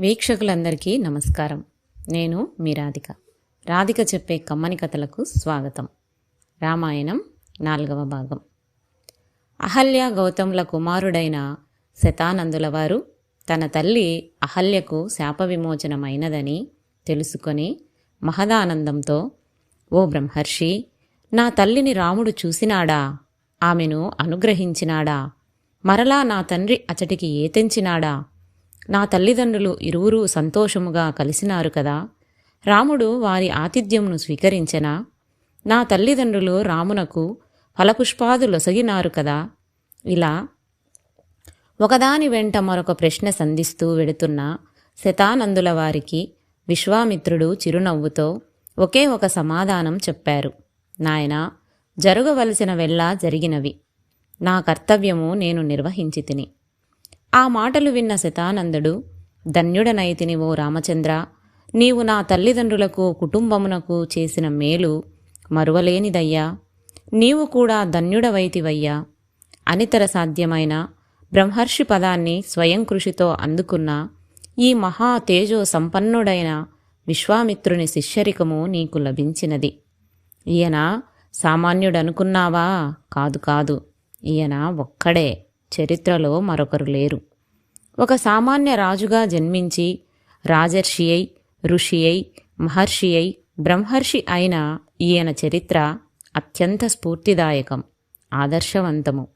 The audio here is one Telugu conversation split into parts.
వీక్షకులందరికీ నమస్కారం. నేను మీ రాధిక. రాధిక చెప్పే కమ్మని కథలకు స్వాగతం. రామాయణం నాలుగవ భాగం. అహల్య గౌతముల కుమారుడైన శతానందుల వారు తన తల్లి అహల్యకు శాప విమోచనమైనదని తెలుసుకొని మహదానందంతో ఓ బ్రహ్మర్షి నా తల్లిని రాముడు చూసినాడా? ఆమెను అనుగ్రహించినాడా? మరలా నా తండ్రి అచటికి ఏ తెంచినాడా నా తల్లిదండ్రులు ఇరువురూ సంతోషముగా కలిసినారు కదా. రాముడు వారి ఆతిథ్యమును స్వీకరించెనా? నా తల్లిదండ్రులు రామునకు ఫలపుష్పాదులొసగినారు కదా. ఇలా ఒకదాని వెంట మరొక ప్రశ్న సంధిస్తూ వెడుతున్న శతానందుల వారికి విశ్వామిత్రుడు చిరునవ్వుతో ఒకే ఒక సమాధానం చెప్పారు. నాయనా జరగవలసిన వెళ్ళా జరిగినవి. నా కర్తవ్యము నేను నిర్వహించి తిని ఆ మాటలు విన్న శతానందుడు ధన్యుడనైతిని ఓ రామచంద్ర నీవు నా తల్లిదండ్రులకు కుటుంబమునకు చేసిన మేలు మరువలేనిదయ్యా. నీవు కూడా ధన్యుడవైతివయ్యా. అనితర సాధ్యమైన బ్రహ్మర్షి పదాన్ని స్వయం కృషితో అందుకున్న ఈ మహా తేజో సంపన్నుడైన విశ్వామిత్రుని శిష్యరికము నీకు లభించినది. ఈయన సామాన్యుడనుకున్నావా? కాదు కాదు. ఈయన ఒక్కడే. చరిత్రలో మరొకరు లేరు. ఒక సామాన్య రాజుగా జన్మించి రాజర్షి అయి ఋషి అయి మహర్షి అయి బ్రహ్మర్షి అయిన ఈయన చరిత్ర అత్యంత స్ఫూర్తిదాయకం ఆదర్శవంతము.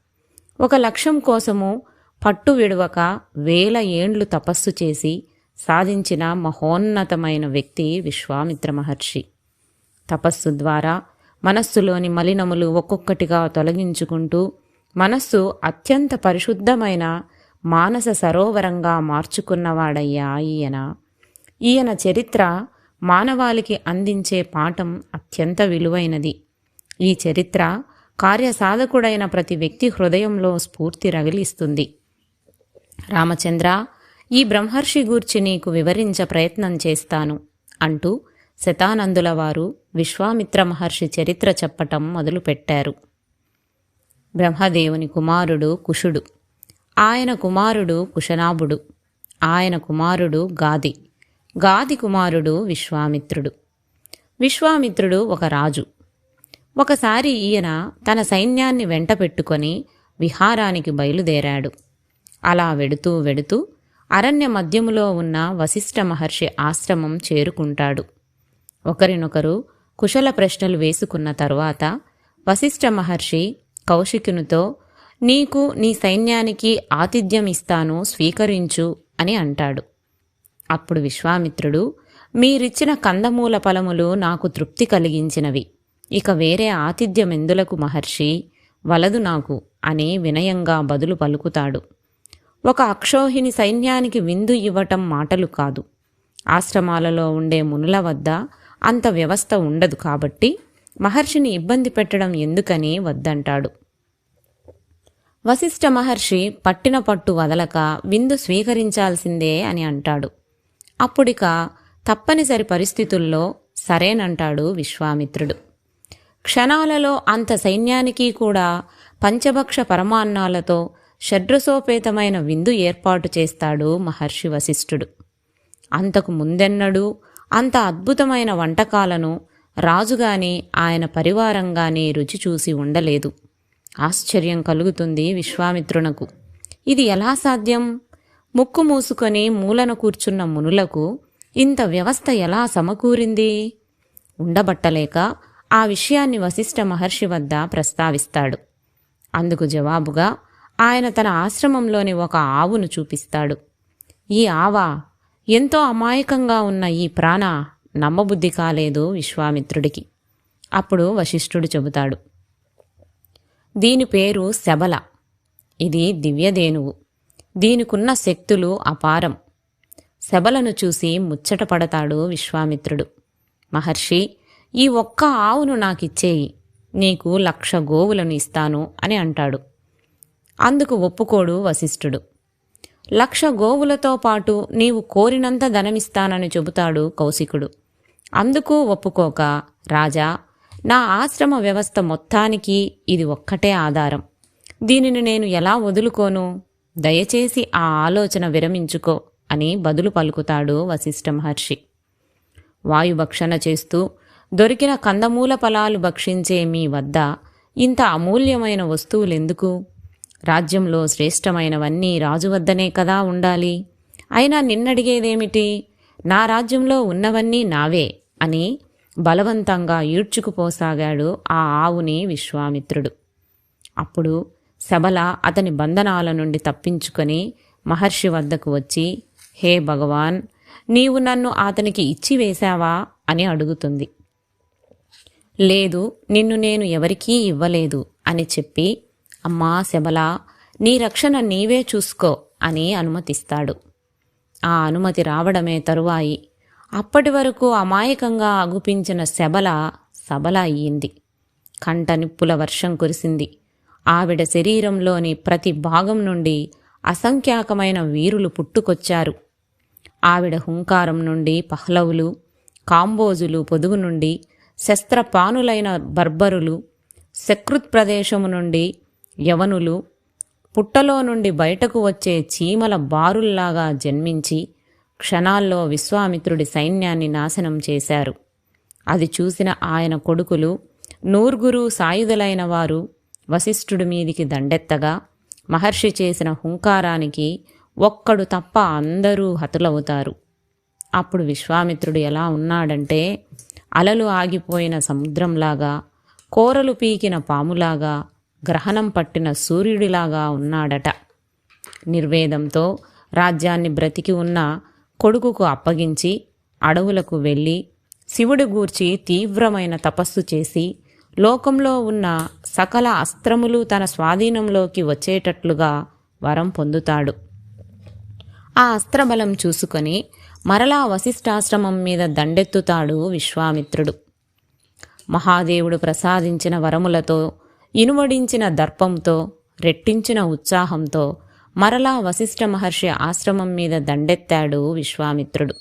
ఒక లక్ష్యం కోసము పట్టు విడవక వేల ఏండ్లు తపస్సు చేసి సాధించిన మహోన్నతమైన వ్యక్తి విశ్వామిత్ర మహర్షి. తపస్సు ద్వారా మనస్సులోని మలినములు ఒక్కొక్కటిగా తొలగించుకుంటూ మనస్సు అత్యంత పరిశుద్ధమైన మానస సరోవరంగా మార్చుకున్నవాడయ్యా ఈయన. ఈయన చరిత్ర మానవాళికి అందించే పాఠం అత్యంత విలువైనది. ఈ చరిత్ర కార్యసాధకుడైన ప్రతి వ్యక్తి హృదయంలో స్ఫూర్తి రగిలిస్తుంది. రామచంద్ర ఈ బ్రహ్మర్షి గూర్చి నీకు వివరించ ప్రయత్నం చేస్తాను అంటూ శతానందుల వారు విశ్వామిత్ర మహర్షి చరిత్ర చెప్పటం మొదలుపెట్టారు. బ్రహ్మదేవుని కుమారుడు కుషుడు. ఆయన కుమారుడు కుశనాభుడు. ఆయన కుమారుడు గాది. గాది కుమారుడు విశ్వామిత్రుడు. విశ్వామిత్రుడు ఒక రాజు. ఒకసారి ఈయన తన సైన్యాన్ని వెంట పెట్టుకొని విహారానికి బయలుదేరాడు. అలా వెడుతూ వెడుతూ అరణ్య మధ్యములో ఉన్న వశిష్ఠ మహర్షి ఆశ్రమం చేరుకుంటాడు. ఒకరినొకరు కుశల ప్రశ్నలు వేసుకున్న తరువాత వశిష్ఠ మహర్షి కౌశికునితో నీకు నీ సైన్యానికి ఆతిథ్యం ఇస్తాను స్వీకరించు అని అంటాడు. అప్పుడు విశ్వామిత్రుడు మీరిచ్చిన కందమూల ఫలములు నాకు తృప్తి కలిగించినవి. ఇక వేరే ఆతిథ్యమెందులకు మహర్షి? వలదు నాకు అని వినయంగా బదులు పలుకుతాడు. ఒక అక్షోహిణి సైన్యానికి విందు ఇవ్వటం మాటలు కాదు. ఆశ్రమాలలో ఉండే మునుల వద్ద అంత వ్యవస్థ ఉండదు కాబట్టి మహర్షిని ఇబ్బంది పెట్టడం ఎందుకని వద్దంటాడు. వశిష్ఠ మహర్షి పట్టిన పట్టు వదలక విందు స్వీకరించాల్సిందే అని అంటాడు. అప్పుడిక తప్పనిసరి పరిస్థితుల్లో సరేనంటాడు విశ్వామిత్రుడు. క్షణాలలో అంత సైన్యానికి కూడా పంచభక్ష పరమాన్నాలతో షడ్రసోపేతమైన విందు ఏర్పాటు చేస్తాడు మహర్షి వశిష్ఠుడు. అంతకు ముందెన్నడూ అంత అద్భుతమైన వంటకాలను రాజుగాని ఆయన పరివారంగాని రుచి చూసి ఉండలేదు. ఆశ్చర్యం కలుగుతుంది విశ్వామిత్రునకు. ఇది ఎలా సాధ్యం? ముక్కు మూసుకొని మూలన కూర్చున్న మునులకు ఇంత వ్యవస్థ ఎలా సమకూరింది? ఉండబట్టలేక ఆ విషయాన్ని వశిష్ఠ మహర్షి వద్ద ప్రస్తావిస్తాడు. అందుకు జవాబుగా ఆయన తన ఆశ్రమంలోని ఒక ఆవును చూపిస్తాడు. ఈ ఆవా ఎంతో అమాయకంగా ఉన్న ఈ ప్రాణ నమ్మబుద్ధి కాలేదు విశ్వామిత్రుడికి. అప్పుడు వశిష్ఠుడు చెబుతాడు దీని పేరు శబల. ఇది దివ్యధేనువు. దీనికున్న శక్తులు అపారం. శబలను చూసి ముచ్చటపడతాడు విశ్వామిత్రుడు. మహర్షి ఈ ఒక్క ఆవును నాకిచ్చేయి. నీకు లక్ష గోవులను ఇస్తాను అని అంటాడు. అందుకు ఒప్పుకోడు వశిష్ఠుడు. లక్ష గోవులతో పాటు నీవు కోరినంత ధనమిస్తానని చెబుతాడు కౌశికుడు. అందుకు ఒప్పుకోక రాజా నా ఆశ్రమ వ్యవస్థ మొత్తానికి ఇది ఒక్కటే ఆధారం. దీనిని నేను ఎలా వదులుకోను? దయచేసి ఆ ఆలోచన విరమించుకో అని బదులు పలుకుతాడు వశిష్ఠ మహర్షి. వాయుభక్షణ చేస్తూ దొరికిన కందమూల ఫలాలు భక్షించే మీ వద్ద ఇంత అమూల్యమైన వస్తువులెందుకు? రాజ్యంలో శ్రేష్టమైనవన్నీ రాజు వద్దనే కదా ఉండాలి. అయినా నిన్నడిగేదేమిటి? నా రాజ్యంలో ఉన్నవన్నీ నావే. అని బలవంతంగా ఈడ్చుకుపోసాగాడు ఆ ఆవుని విశ్వామిత్రుడు. అప్పుడు శబల అతని బంధనాల నుండి తప్పించుకొని మహర్షి వద్దకు వచ్చి హే భగవాన్ నీవు నన్ను అతనికి ఇచ్చివేశావా అని అడుగుతుంది. లేదు నిన్ను నేను ఎవరికీ ఇవ్వలేదు అని చెప్పి అమ్మా శబల నీ రక్షణ నీవే చూసుకో అని అనుమతిస్తాడు. ఆ అనుమతి రావడమే తరువాయి. అప్పటి వరకు అమాయకంగా అగుపించిన శబల సబల అయ్యింది. కంట నిప్పుల వర్షం కురిసింది. ఆవిడ శరీరంలోని ప్రతి భాగం నుండి అసంఖ్యాకమైన వీరులు పుట్టుకొచ్చారు. ఆవిడ హుంకారం నుండి పహ్లవులు కాంబోజులు పొదుగు నుండి శస్త్రపానులైన బర్బరులు సకృత్ ప్రదేశము నుండి యవనులు పుట్టలో నుండి బయటకు వచ్చే చీమల బారుల్లాగా జన్మించి క్షణాల్లో విశ్వామిత్రుడి సైన్యాన్ని నాశనం చేశారు. అది చూసిన ఆయన కొడుకులు నూర్గురు సాయుధులైన వారు వశిష్ఠుడి మీదికి దండెత్తగా మహర్షి చేసిన హుంకారానికి ఒక్కడు తప్ప అందరూ హతులవుతారు. అప్పుడు విశ్వామిత్రుడు ఎలా ఉన్నాడంటే అలలు ఆగిపోయిన సముద్రంలాగా కోరలు పీకిన పాములాగా గ్రహణం పట్టిన సూర్యుడిలాగా ఉన్నాడట. నిర్వేదంతో రాజ్యాన్ని బ్రతికి ఉన్న కొడుకుకు అప్పగించి అడవులకు వెళ్ళి శివుడి గూర్చి తీవ్రమైన తపస్సు చేసి లోకంలో ఉన్న సకల అస్త్రములు తన స్వాధీనంలోకి వచ్చేటట్లుగా వరం పొందుతాడు. ఆ అస్త్రబలం చూసుకొని మరలా వశిష్ఠాశ్రమం మీద దండెత్తుతాడు విశ్వామిత్రుడు. మహాదేవుడు ప్రసాదించిన వరములతో ఇనుమడించిన దర్పంతో రెట్టించిన ఉత్సాహంతో మరలా వశిష్ఠ మహర్షి ఆశ్రమం మీద దండెత్తాడు విశ్వామిత్రుడు.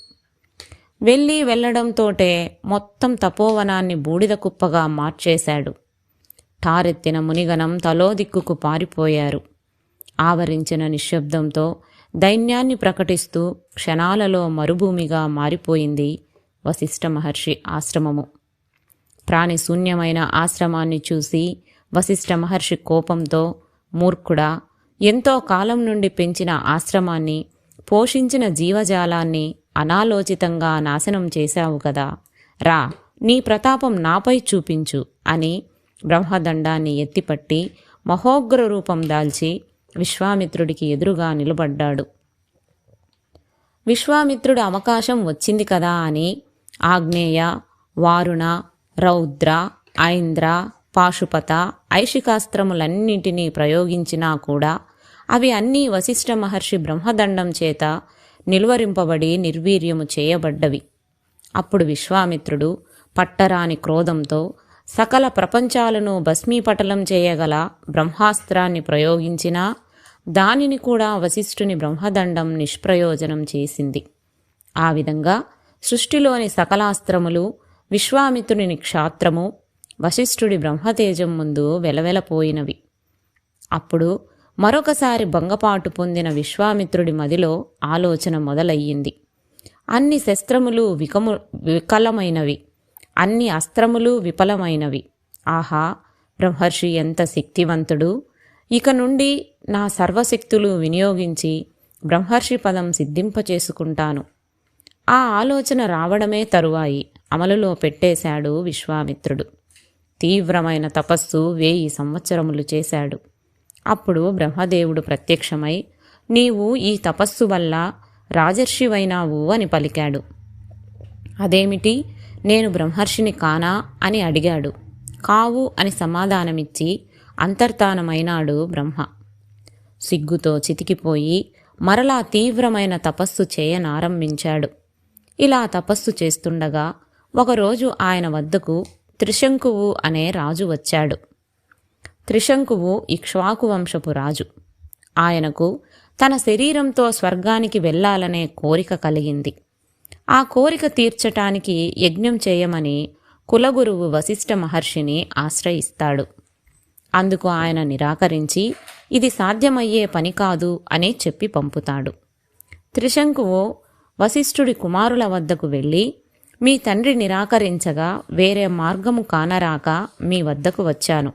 వెళ్ళి వెళ్ళడంతోటే మొత్తం తపోవనాన్ని బూడిద కుప్పగా మార్చేశాడు. టారెత్తిన మునిగనం తలో దిక్కుకు పారిపోయారు. ఆవరించిన నిశ్శబ్దంతో దైన్యాన్ని ప్రకటిస్తూ క్షణాలలో మరుభూమిగా మారిపోయింది వశిష్ఠ మహర్షి ఆశ్రమము. ప్రాణిశూన్యమైన ఆశ్రమాన్ని చూసి వశిష్ఠ మహర్షి కోపంతో మూర్ఖుడా ఎంతో కాలం నుండి పెంచిన ఆశ్రమాన్ని పోషించిన జీవజాలాన్ని అనాలోచితంగా నాశనం చేశావు కదా. రా నీ ప్రతాపం నాపై చూపించు అని బ్రహ్మదండాన్ని ఎత్తిపట్టి మహోగ్ర రూపం దాల్చి విశ్వామిత్రుడికి ఎదురుగా నిలబడ్డాడు. విశ్వామిత్రుడు అవకాశం వచ్చింది కదా అని ఆగ్నేయ వారుణ రౌద్ర ఐంద్ర పాశుపత ఐషికాస్త్రములన్నింటినీ ప్రయోగించినా కూడా అవి అన్నీ వశిష్ఠ మహర్షి బ్రహ్మదండం చేత నిలువరింపబడి నిర్వీర్యము చేయబడ్డవి. అప్పుడు విశ్వామిత్రుడు పట్టరాని క్రోధంతో సకల ప్రపంచాలను భస్మీపటలం చేయగల బ్రహ్మాస్త్రాన్ని ప్రయోగించినా దానిని కూడా వశిష్ఠుని బ్రహ్మదండం నిష్ప్రయోజనం చేసింది. ఆ విధంగా సృష్టిలోని సకలాస్త్రములు విశ్వామిత్రుని క్షాత్రము వశిష్ఠుడి బ్రహ్మతేజం ముందు వెలవెలపోయినవి అప్పుడు మరొకసారి భంగపాటు పొందిన విశ్వామిత్రుడి మదిలో ఆలోచన మొదలయ్యింది. అన్ని శస్త్రములు వికము వికలమైనవి. అన్ని అస్త్రములు విఫలమైనవి. ఆహా బ్రహ్మర్షి ఎంత శక్తివంతుడు! ఇక నుండి నా సర్వశక్తులు వినియోగించి బ్రహ్మర్షి పదం సిద్ధింపచేసుకుంటాను. ఆ ఆలోచన రావడమే తరువాయి. అమలులో పెట్టేశాడు విశ్వామిత్రుడు. తీవ్రమైన తపస్సు వేయి సంవత్సరములు చేశాడు. అప్పుడు బ్రహ్మదేవుడు ప్రత్యక్షమై నీవు ఈ తపస్సు వల్ల రాజర్షివైనావు అని పలికాడు. అదేమిటి? నేను బ్రహ్మర్షిని కానా అని అడిగాడు. కావు అని సమాధానమిచ్చి అంతర్ధానమైనాడు బ్రహ్మ. సిగ్గుతో చితికిపోయి మరలా తీవ్రమైన తపస్సు చేయనారంభించాడు. ఇలా తపస్సు చేస్తుండగా ఒకరోజు ఆయన వద్దకు త్రిశంకువు అనే రాజు వచ్చాడు. త్రిశంకువు ఇక్ష్వాకు వంశపు రాజు. ఆయనకు తన శరీరంతో స్వర్గానికి వెళ్ళాలనే కోరిక కలిగింది. ఆ కోరిక తీర్చటానికి యజ్ఞం చేయమని కులగురువు వశిష్ఠ మహర్షిని ఆశ్రయిస్తాడు. అందుకు ఆయన నిరాకరించి ఇది సాధ్యమయ్యే పని కాదు అని చెప్పి పంపుతాడు. త్రిశంకువు వశిష్ఠుడి కుమారుల వద్దకు వెళ్ళి మీ తండ్రి నిరాకరించగా వేరే మార్గము కానరాక మీ వద్దకు వచ్చాను.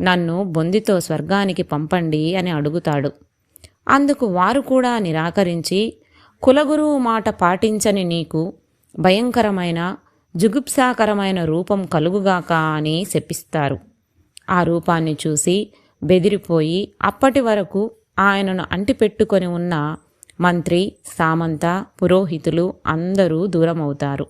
నన్ను బొందితో స్వర్గానికి పంపండి అని అడుగుతాడు. అందుకు వారు కూడా నిరాకరించి కులగురువు మాట పాటించని నీకు భయంకరమైన జుగుప్సాకరమైన రూపం కలుగుగాక అని శపిస్తారు. ఆ రూపాన్ని చూసి బెదిరిపోయి అప్పటి వరకు ఆయనను అంటిపెట్టుకొని ఉన్న మంత్రి సామంత పురోహితులు అందరూ దూరమవుతారు.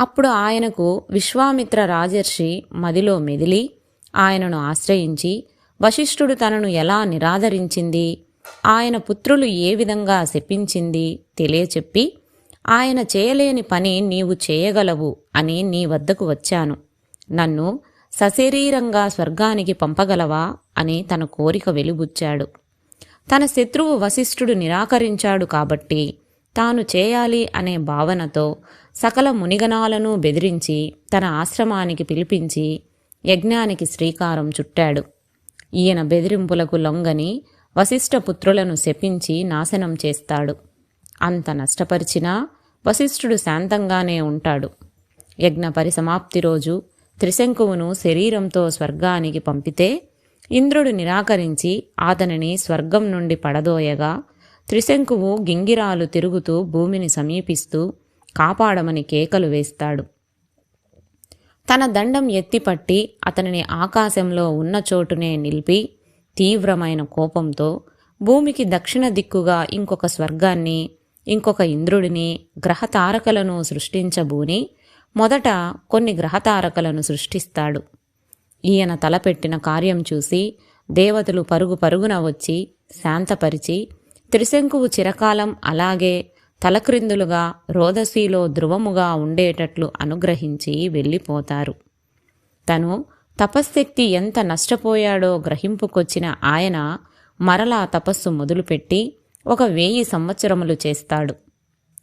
అప్పుడు ఆయనకు విశ్వామిత్ర రాజర్షి మదిలో మెదిలి ఆయనను ఆశ్రయించి వశిష్ఠుడు తనను ఎలా నిరాదరించింది? ఆయన పుత్రులు ఏ విధంగా శపించింది? తెలియచెప్పి ఆయన చేయలేని పని నీవు చేయగలవు అని నీ వద్దకు వచ్చాను. నన్ను సశరీరంగా స్వర్గానికి పంపగలవా? అని తన కోరిక వెలుబుచ్చాడు. తన శత్రువు వశిష్ఠుడు నిరాకరించాడు కాబట్టి తాను చేయాలి అనే భావనతో సకల మునిగణాలను బెదిరించి తన ఆశ్రమానికి పిలిపించి యజ్ఞానికి శ్రీకారం చుట్టాడు. ఈయన బెదిరింపులకు లొంగని వశిష్ఠ పుత్రులను శపించి నాశనం చేస్తాడు. అంత నష్టపరిచినా వశిష్ఠుడు శాంతంగానే ఉంటాడు. యజ్ఞ పరిసమాప్తి రోజు త్రిశంకువును శరీరంతో స్వర్గానికి పంపితే ఇంద్రుడు నిరాకరించి అతనిని స్వర్గం నుండి పడదోయగా త్రిశంకువు గింగిరాలు తిరుగుతూ భూమిని సమీపిస్తూ కాపాడమని కేకలు వేస్తాడు. తన దండం ఎత్తిపట్టి అతనిని ఆకాశంలో ఉన్న చోటునే నిలిపి తీవ్రమైన కోపంతో భూమికి దక్షిణ దిక్కుగా ఇంకొక స్వర్గాన్ని ఇంకొక ఇంద్రుడిని గ్రహతారకలను సృష్టించబూని మొదట కొన్ని గ్రహతారకలను సృష్టిస్తాడు. ఈయన తలపెట్టిన కార్యం చూసి దేవతలు పరుగు పరుగున వచ్చి శాంతపరిచి త్రిశంకువు చిరకాలం అలాగే తలక్రిందులుగా రోదసీలో ధ్రువముగా ఉండేటట్లు అనుగ్రహించి వెళ్ళిపోతారు. తను తపశ్శక్తి ఎంత నష్టపోయాడో గ్రహింపుకొచ్చిన ఆయన మరలా తపస్సు మొదలుపెట్టి ఒక వెయ్యి సంవత్సరములు చేస్తాడు.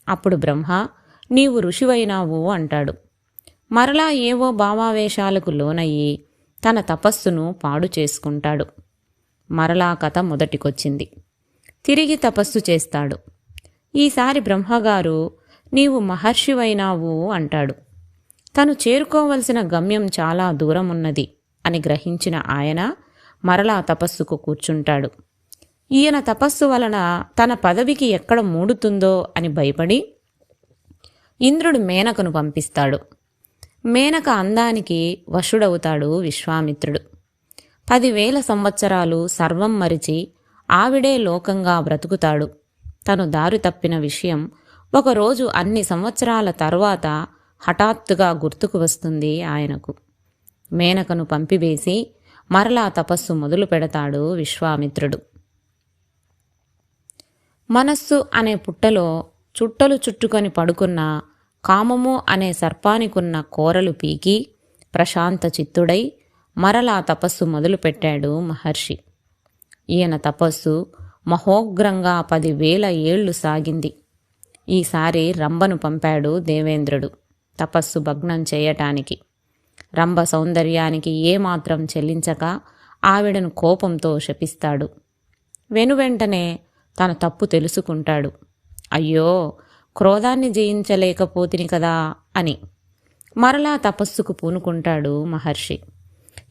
అప్పుడు బ్రహ్మ నీవు ఋషివైనావు అంటాడు. మరలా ఏవో భావావేశాలకు లోనయ్యి తన తపస్సును పాడు చేసుకుంటాడు. మరలా కథ మొదటికొచ్చింది. తిరిగి తపస్సు చేస్తాడు. ఈసారి బ్రహ్మగారు నీవు మహర్షివైనావు అంటాడు. తను చేరుకోవలసిన గమ్యం చాలా దూరమున్నది అని గ్రహించిన ఆయన మరలా తపస్సుకు కూర్చుంటాడు. ఈయన తపస్సు వలన తన పదవికి ఎక్కడ మూడుతుందో అని భయపడి ఇంద్రుడు మేనకను పంపిస్తాడు. మేనక అందానికి వశుడవుతాడు విశ్వామిత్రుడు. పదివేల సంవత్సరాలు సర్వం మరిచి ఆవిడే లోకంగా బ్రతుకుతాడు. తను దారి తప్పిన విషయం ఒకరోజు అన్ని సంవత్సరాల తర్వాత హఠాత్తుగా గుర్తుకు వస్తుంది ఆయనకు. మేనకను పంపివేసి మరలా తపస్సు మొదలు పెడతాడు విశ్వామిత్రుడు. మనస్సు అనే పుట్టలో చుట్టలు చుట్టుకొని పడుకున్న కామము అనే సర్పానికున్న కోరలు పీకి ప్రశాంత చిత్తుడై మరలా తపస్సు మొదలుపెట్టాడు మహర్షి. ఈయన తపస్సు మహోగ్రంగా పదివేల ఏళ్ళు సాగింది. ఈసారి రంభను పంపాడు దేవేంద్రుడు తపస్సు భగ్నం చేయటానికి. రంభ సౌందర్యానికి ఏమాత్రం చెల్లించక ఆవిడను కోపంతో శపిస్తాడు. వెనువెంటనే తన తప్పు తెలుసుకుంటాడు. అయ్యో క్రోధాన్ని జయించలేకపోతిని కదా అని మరలా తపస్సుకు పూనుకుంటాడు మహర్షి.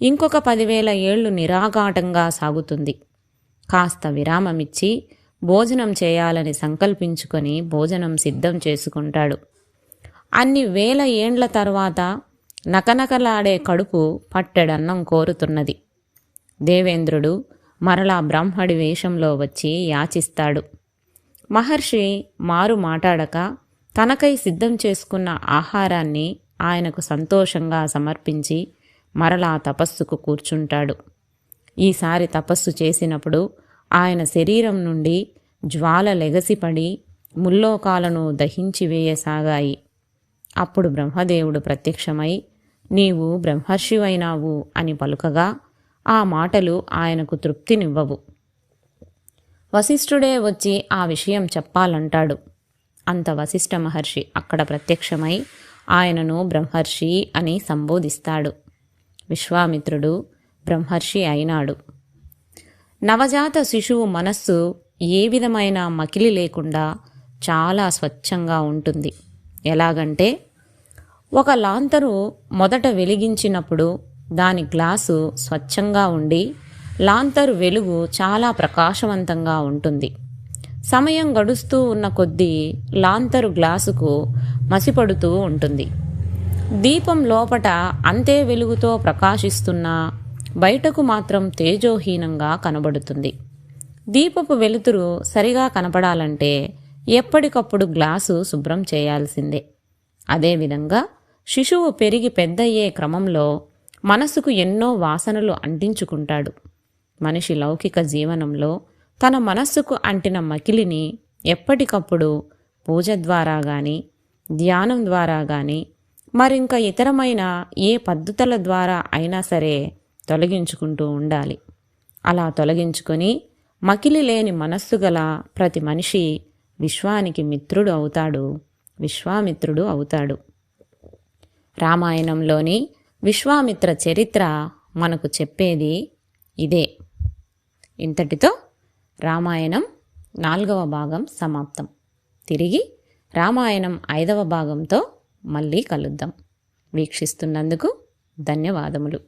ఇంకొక పదివేల ఏళ్ళు నిరాఘాటంగా సాగుతుంది. కాస్త విరామమిచ్చి భోజనం చేయాలని సంకల్పించుకొని భోజనం సిద్ధం చేసుకుంటాడు. అన్ని వేల ఏండ్ల తర్వాత నకనకలాడే కడుపు పట్టెడన్నం కోరుతున్నది. దేవేంద్రుడు మరలా బ్రాహ్మడి వేషంలో వచ్చి యాచిస్తాడు. మహర్షి మారు మాటాడక తనకై సిద్ధం చేసుకున్న ఆహారాన్ని ఆయనకు సంతోషంగా సమర్పించి మరలా తపస్సుకు కూర్చుంటాడు. ఈసారి తపస్సు చేసినప్పుడు ఆయన శరీరం నుండి జ్వాల లెగసిపడి ముల్లోకాలను దహించి వేయసాగాయి. అప్పుడు బ్రహ్మదేవుడు ప్రత్యక్షమై నీవు బ్రహ్మర్షివైనావు అని పలుకగా ఆ మాటలు ఆయనకు తృప్తినివ్వవు. వశిష్ఠుడే వచ్చి ఆ విషయం చెప్పాలంటాడు. అంత వశిష్ఠ మహర్షి అక్కడ ప్రత్యక్షమై ఆయనను బ్రహ్మర్షి అని సంబోధిస్తాడు. విశ్వామిత్రుడు బ్రహ్మర్షి అయినాడు. నవజాత శిశువు మనస్సు ఏ విధమైన మకిలి లేకుండా చాలా స్వచ్ఛంగా ఉంటుంది. ఎలాగంటే ఒక లాంతరు మొదట వెలిగించినప్పుడు దాని గ్లాసు స్వచ్ఛంగా ఉండి లాంతరు వెలుగు చాలా ప్రకాశవంతంగా ఉంటుంది. సమయం గడుస్తూ ఉన్న కొద్దీ లాంతరు గ్లాసుకు మసిపడుతూ ఉంటుంది. దీపం లోపట అంతే వెలుగుతో ప్రకాశిస్తున్నా బయటకు మాత్రం తేజోహీనంగా కనబడుతుంది. దీపపు వెలుతురు సరిగా కనపడాలంటే ఎప్పటికప్పుడు గ్లాసు శుభ్రం చేయాల్సిందే. అదేవిధంగా శిశువు పెరిగి పెద్దయ్యే క్రమంలో మనసుకు ఎన్నో వాసనలు అంటించుకుంటాడు. మనిషి లౌకిక జీవనంలో తన మనస్సుకు అంటిన మకిలిని ఎప్పటికప్పుడు పూజ ద్వారా గాని ధ్యానం ద్వారా గాని మరింక ఇతరమైన ఏ పద్ధతుల ద్వారా అయినా సరే తొలగించుకుంటూ ఉండాలి. అలా తొలగించుకొని మకిలి లేని మనస్సు గల ప్రతి మనిషి విశ్వానికి మిత్రుడు అవుతాడు. విశ్వామిత్రుడు అవుతాడు. రామాయణంలోని విశ్వామిత్ర చరిత్ర మనకు చెప్పేది ఇదే. ఇంతటితో రామాయణం నాలుగవ భాగం సమాప్తం. తిరిగి రామాయణం ఐదవ భాగంతో మళ్ళీ కలుద్దాం. వీక్షిస్తున్నందుకు ధన్యవాదములు.